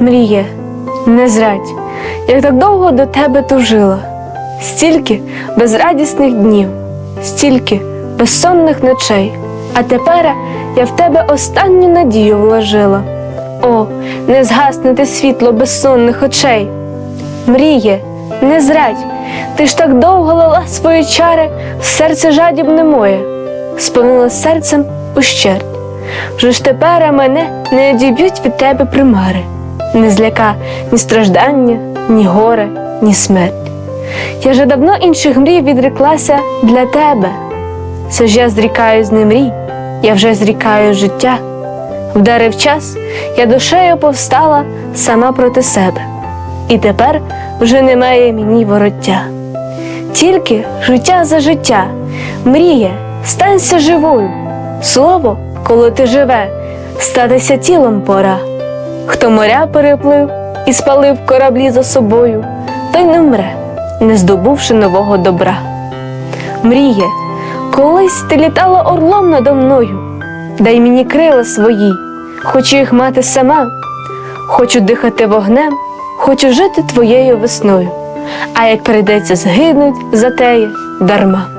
Мріє, не зрадь, як так довго до тебе тужила, стільки безрадісних днів, стільки безсонних ночей, а тепер я в тебе останню надію вложила. О, не згасне те світло безсонних очей. Мріє, не зрадь, ти ж так довго лила свої чари, серце жадібне моє, сповнила серцем ущерть. Вже ж тепер мене не одіб'ють від тебе примари, не зляка ні страждання, ні горе, ні смерть. Я же давно інших мрій відреклася для тебе. Це ж я зрікаюсь не мрій, я вже зрікаю життя. Вдарив час, я душею повстала сама проти себе, і тепер вже немає мені вороття. Тільки життя за життя, мріє, станься живою. Слово, коли ти живе, статися тілом пора. Хто моря переплив і спалив кораблі за собою, той не вмре, не здобувши нового добра. Мріє, колись ти літала орлом надо мною, дай мені крила свої, хочу їх мати сама, хочу дихати вогнем, хочу жити твоєю весною, а як прийдеться згинуть за теє дарма.